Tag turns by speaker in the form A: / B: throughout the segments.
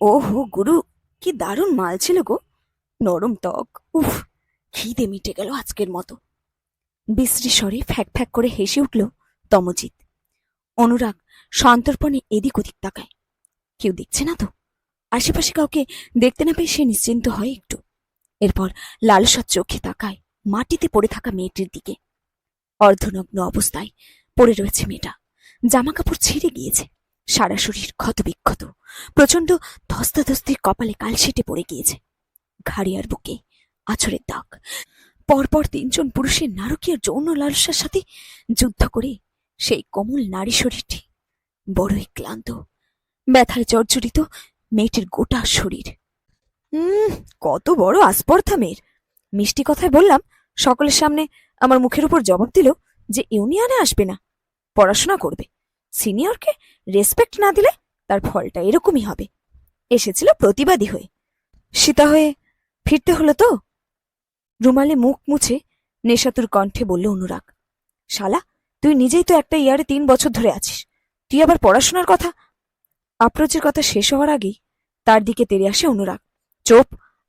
A: ওহো, গুরু, কি দারুণ মাল ছিল গো। নরম ত্বক, উফ, খিদে মিটে গেল আজকের মতো। বিশ্রী স্বরে ফ্যাক ফ্যাক করে হেসে উঠল তমজিৎ। অনুরাগ সন্তর্পণে এদিক ওদিক তাকায়। কেউ দেখছে না তো? আশেপাশে কাউকে দেখতে না পেয়ে সে নিশ্চিন্ত হয় একটু। এরপর লালসার চোখে তাকায় মাটিতে পড়ে থাকা মেয়েটির দিকে। অর্ধনগ্ন অবস্থায় পড়ে রয়েছে মেয়েটা। জামা কাপড় ছিঁড়ে গিয়েছে। সারা শরীর ক্ষত বিক্ষত প্রচণ্ড ধস্তাধস্তির কপালে কালশেটে পড়ে গিয়েছে। ঘাড়িয়ার বুকে আছরের দাগ। পরপর তিনজন পুরুষের নারকীয় যৌন লালসার সাথে যুদ্ধ করে সেই কোমল নারী শরীরটি বড়ই ক্লান্ত, ব্যথায় জর্জরিত মেয়েটির গোটা শরীর। হুম কত বড় আস্পর্ধা মেয়ের। মিষ্টি কথায় বললাম, সকলের সামনে আমার মুখের উপর জবাব দিল যে ইউনিয়নে আসবে না, পড়াশোনা করবে। সিনিয়রকে রেসপেক্ট না দিলে তার ফলটা এরকমই হবে। এসেছিল প্রতিবাদী হয়ে। সীতা হয়ে ফিরতে হলো তো? রুমালে মুখ মুছে নেশাতুর কণ্ঠে বলল অনুরাগ, শালা, তুই নিজেই তো একটা ইয়ারে তিন বছর ধরে আছিস। তুই আবার পড়াশোনার কথা? আপ্রোচের কথা শেষ হওয়ার আগেই তার দিকে তেড়ে আসে অনুরাগ, চোপ,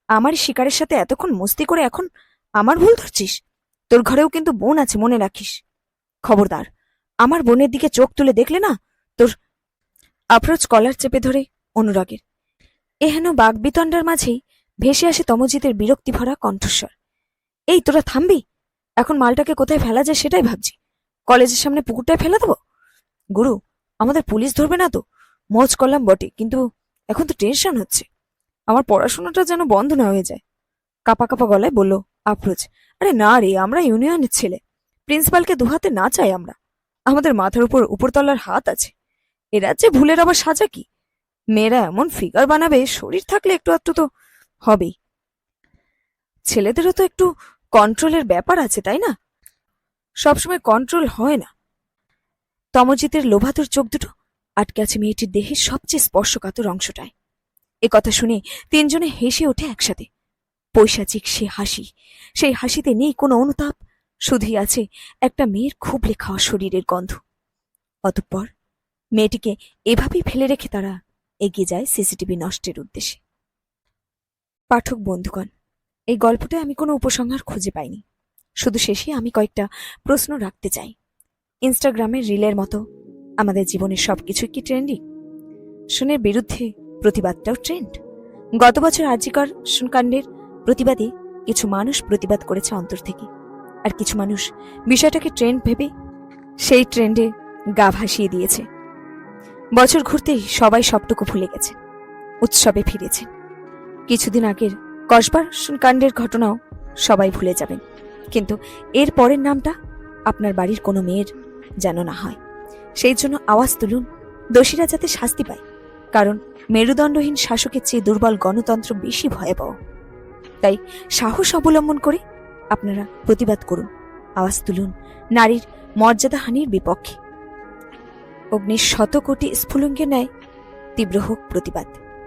A: আমার শিকারের সাথে এতক্ষণ মস্তি করে এখন আমার ভুল ধরছিস? তোর ঘরেও কিন্তু বোন আছে, মনে রাখিস। খবরদার আমার বোনের দিকে চোখ তুলে দেখলে না? তোর আপ্রোচ কলার চেপে ধরে অনুরাগের। এহেন বাগবিতণ্ডার মাঝেই ভেসে আসে তমজিতের বিরক্তি ভরা কণ্ঠস্বর। এই, তোরা থামবি? এখন মালটাকে কোথায় ফেলা যায় সেটাই ভাবছি। কলেজের সামনে পুকুরটায় ফেলে দেবো? গুরু, আমাদের পুলিশ ধরবে না তো? মজ করলাম বটে, কিন্তু এখন তো টেনশন হচ্ছে। আমার পড়াশোনাটা যেন বন্ধ না হয়ে যায়। কাপা কাপা গলায় বলল আফরোজ আরে না রে, আমরা ইউনিয়নের ছেলে। প্রিন্সিপালকে দুহাতে না চাই আমরা। আমাদের মাথার উপর উপরতলার হাত আছে। এ রাজ্যে ভুলের আবার সাজা কি? মেয়েরা এমন ফিগার বানাবে, শরীর থাকলে একটু একটু তো হবেই। ছেলেদেরও তো একটু কন্ট্রোলের ব্যাপার আছে, তাই না? সবসময় কন্ট্রোল হয় না। তমজিতের লোভাতুর চোখ দুটো আটকে আছে মেয়েটির দেহের সবচেয়ে স্পর্শকাতর অংশটায়। এ কথা শুনে তিনজনে হেসে ওঠে একসাথে। পৈশাচিক সে হাসি। সেই হাসিতে নেই কোনো অনুতাপ। শুধুই আছে একটা মেয়ের খুবলে খাওয়া শরীরের গন্ধ। অতঃপর মেয়েটিকে এভাবেই ফেলে রেখে তারা এগিয়ে যায় সিসিটিভি নষ্টের উদ্দেশ্যে। পাঠক বন্ধুগণ, এই গল্পটায় আমি কোনো উপসংহার খুঁজে পাইনি। শুধু শেষে আমি কয়েকটা প্রশ্ন রাখতে চাই। ইনস্টাগ্রামের রিলের মতো আমাদের জীবনের সব সবকিছু কি ট্রেন্ডিং? শুনের বিরুদ্ধে প্রতিবাদটাও ট্রেন্ড। গত বছর আর্জিকর কাণ্ডের প্রতিবাদে কিছু মানুষ প্রতিবাদ করেছে অন্তর থেকে। আর কিছু মানুষ বিষয়টাকে ট্রেন্ড ভেবে সেই ট্রেন্ডে গা ভাসিয়ে দিয়েছে। বছর ঘুরতেই সবাই সবটুকু ভুলে গেছে, উৎসবে ফিরেছে। কিছুদিন আগের কসবার কাণ্ডের ঘটনাও সবাই ভুলে যাবেন। কিন্তু এর পরের নামটা আপনার বাড়ির কোনো মেয়ের যেন না হয়। সেই জন্য আওয়াজ তুলুন, দোষীরা যাতে শাস্তি পায়, কারণ মেরুদণ্ডহীন শাসকের চেয়ে দুর্বল গণতন্ত্র বেশি ভয়াবহ। তাই সাহস অবলম্বন করে আপনারা প্রতিবাদ করুন। আওয়াজ তুলুন। নারীর মর্যাদাহানির বিপক্ষে। অগ্নির শত কোটি স্ফুলঙ্গের ন্যায় তীব্র হোক প্রতিবাদ।